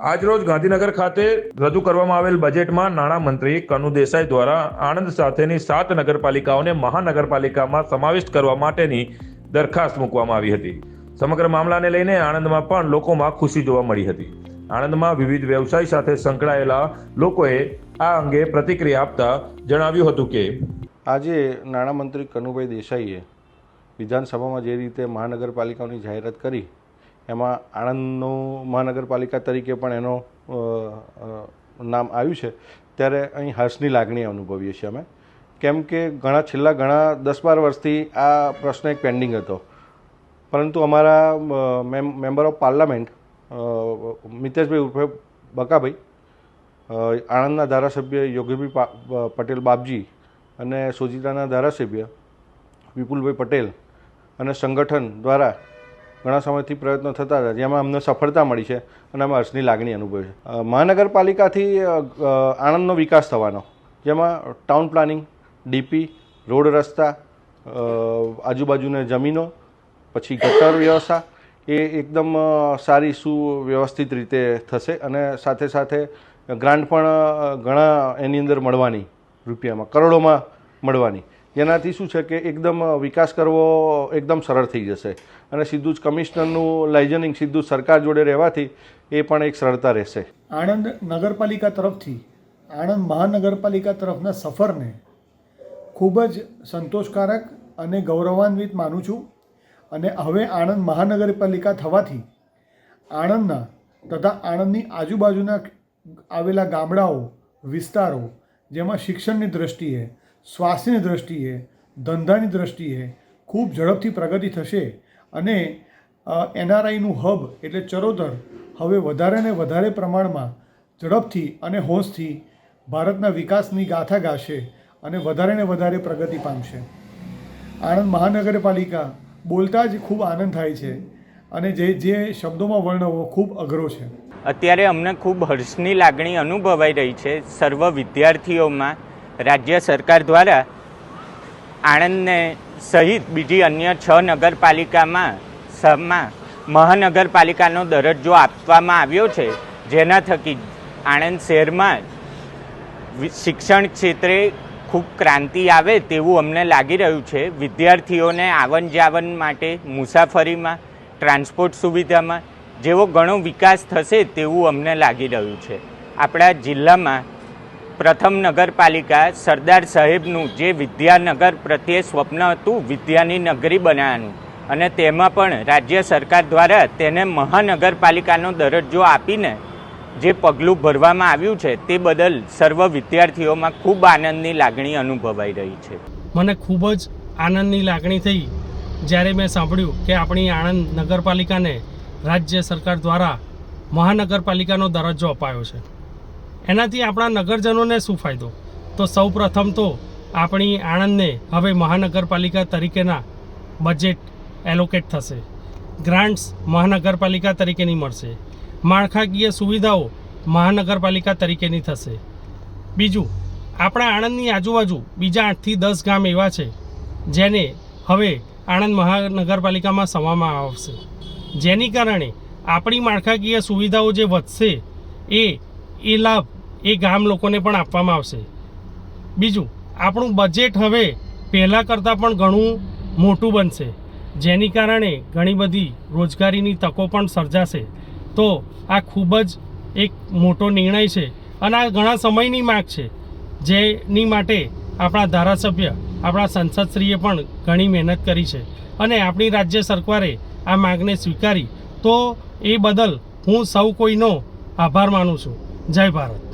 આજરોજ ગાંધીનગર ખાતે રજૂ કરવામાં આવેલ બજેટમાં નાણામંત્રી કનુ દેસાઈ દ્વારા આણંદ સાથેની સાત નગરપાલિકાઓને મહાનગરપાલિકામાં સમાવિષ્ટ કરવા માટેની દરખાસ્ત મૂકવામાં આવી હતી. સમગ્ર મામલાને લઈને આણંદમાં પણ લોકોમાં ખુશી જોવા મળી હતી. આણંદમાં વિવિધ વ્યવસાય સાથે સંકળાયેલા લોકોએ આ અંગે પ્રતિક્રિયા આપતા જણાવ્યું હતું કે, આજે નાણામંત્રી કનુભાઈ દેસાઈએ વિધાનસભામાં જે રીતે મહાનગરપાલિકાઓની જાહેરાત કરી એમાં આણંદનું મહાનગરપાલિકા તરીકે પણ એનો નામ આવ્યું છે. ત્યારે અહીં હર્ષની લાગણી અનુભવીએ છીએ અમે. કેમ કે ઘણા, છેલ્લા ઘણા દસ બાર વર્ષથી આ પ્રશ્ન એક પેન્ડિંગ હતો. પરંતુ અમારા મેમ, મેમ્બર ઓફ પાર્લામેન્ટ મિતેશભાઈ ઉર્ફે બકાભાઈ આણંદના ધારાસભ્ય યોગીભાઈ પટેલ બાપજી અને સોજીતાના ધારાસભ્ય વિપુલભાઈ પટેલ અને સંગઠન દ્વારા ઘણા સમયથી પ્રયત્નો થતા હતા જેમાં અમને સફળતા મળી છે અને અમે હર્ષની લાગણી અનુભવી છે. મહાનગરપાલિકાથી આણંદનો વિકાસ થવાનો. જેમાં ટાઉન પ્લાનિંગ, ડીપી, રોડ રસ્તા આજુબાજુને જમીનો, પછી ગટર વ્યવસ્થા, એ એકદમ સારી સુવ્યવસ્થિત રીતે થશે અને સાથે સાથે ગ્રાન્ટ પણ ઘણા એની અંદર મળવાની રૂપિયામાં, કરોડોમાં મળવાની. જેનાથી શું છે કે એકદમ વિકાસ કરવો એકદમ સરળ થઈ જશે. અને સીધું જ કમિશનરનું લાઇઝનિંગ સીધું સરકાર જોડે રહેવાથી એ પણ એક સરળતા રહેશે. આણંદ નગરપાલિકા તરફથી, આણંદ મહાનગરપાલિકા તરફના સફરને ખૂબ જ સંતોષકારક અને ગૌરવાન્વિત માનું છું. અને હવે આણંદ મહાનગરપાલિકા થવાથી આણંદના તથા આણંદની આજુબાજુના આવેલા ગામડાઓ, વિસ્તારો, જેમાં શિક્ષણની દ્રષ્ટિએ, સ્વાસ્થ્યની દ્રષ્ટિએ, ધંધાની દ્રષ્ટિએ ખૂબ ઝડપથી પ્રગતિ થશે અને એનઆરઆઈનું હબ એટલે ચરોતર હવે વધારે ને વધારે પ્રમાણમાં ઝડપથી અને હોંશથી ભારતના વિકાસની ગાથા ગાશે અને વધારે ને વધારે પ્રગતિ પામશે. આણંદ મહાનગરપાલિકા બોલતા જ ખૂબ આનંદ થાય છે અને જે જે શબ્દોમાં વર્ણવો ખૂબ અઘરો છે. અત્યારે અમને ખૂબ હર્ષની લાગણી અનુભવાઈ રહી છે સર્વ વિદ્યાર્થીઓમાં. રાજ્ય સરકાર દ્વારા આણંદને સહિત બીજી અન્ય છ નગરપાલિકામાં મહાનગરપાલિકાનો દરજ્જો આપવામાં આવ્યો છે. જેના થકી આણંદ શહેરમાં શિક્ષણ ક્ષેત્રે ખૂબ ક્રાંતિ આવે તેવું અમને લાગી રહ્યું છે. વિદ્યાર્થીઓને આવન જાવન માટે મુસાફરીમાં, ટ્રાન્સપોર્ટ સુવિધામાં જેવો ઘણો વિકાસ થશે તેવું અમને લાગી રહ્યું છે. આપણા જિલ્લામાં પ્રથમ નગરપાલિકા સરદાર સાહેબનું જે વિદ્યાનગર પ્રત્યે સ્વપ્ન હતું વિદ્યાની નગરી બનાવવાનું. અને તેમાં પણ રાજ્ય સરકાર દ્વારા તેને મહાનગરપાલિકાનો દરજ્જો આપીને જે પગલું ભરવામાં આવ્યું છે તે બદલ સર્વ વિદ્યાર્થીઓમાં ખૂબ આનંદની લાગણી અનુભવાઈ રહી છે. મને ખૂબ જ આનંદની લાગણી થઈ જ્યારે મેં સાંભળ્યું કે આપણી આણંદ નગરપાલિકાને રાજ્ય સરકાર દ્વારા મહાનગરપાલિકાનો દરજ્જો અપાયો છે. એનાથી આપણા નગરજનોને શું ફાયદો? તો સૌ પ્રથમ તો આપણી આણંદને હવે મહાનગરપાલિકા તરીકેના બજેટ એલોકેટ થશે. ગ્રાન્ટ્સ મહાનગરપાલિકા તરીકેની મળશે. માળખાકીય સુવિધાઓ મહાનગરપાલિકા તરીકેની થશે. બીજું, આપણા આણંદની આજુબાજુ બીજા આઠથી દસ ગામ એવા છે, જેને હવે આણંદ મહાનગરપાલિકામાં સમાવવામાં આવશે. જેની કારણે આપણી માળખાકીય સુવિધાઓ જે વધશે એ એ લાભ એ ગામ લોકોને પણ આપવામાં આવશે. બીજું, આપણું બજેટ હવે પહેલાં કરતાં પણ ઘણું મોટું બનશે. જેની કારણે ઘણી બધી રોજગારીની તકો પણ સર્જાશે. તો આ ખૂબ જ એક મોટો નિર્ણય છે અને આ ઘણા સમયની માગ છે. જેની માટે આપણા ધારાસભ્ય, આપણા સંસદશ્રીએ પણ ઘણી મહેનત કરી છે. અને આપણી રાજ્ય સરકારે આ માગને સ્વીકારી. તો એ બદલ હું સૌ કોઈનો આભાર માનું છું. જય ભારત.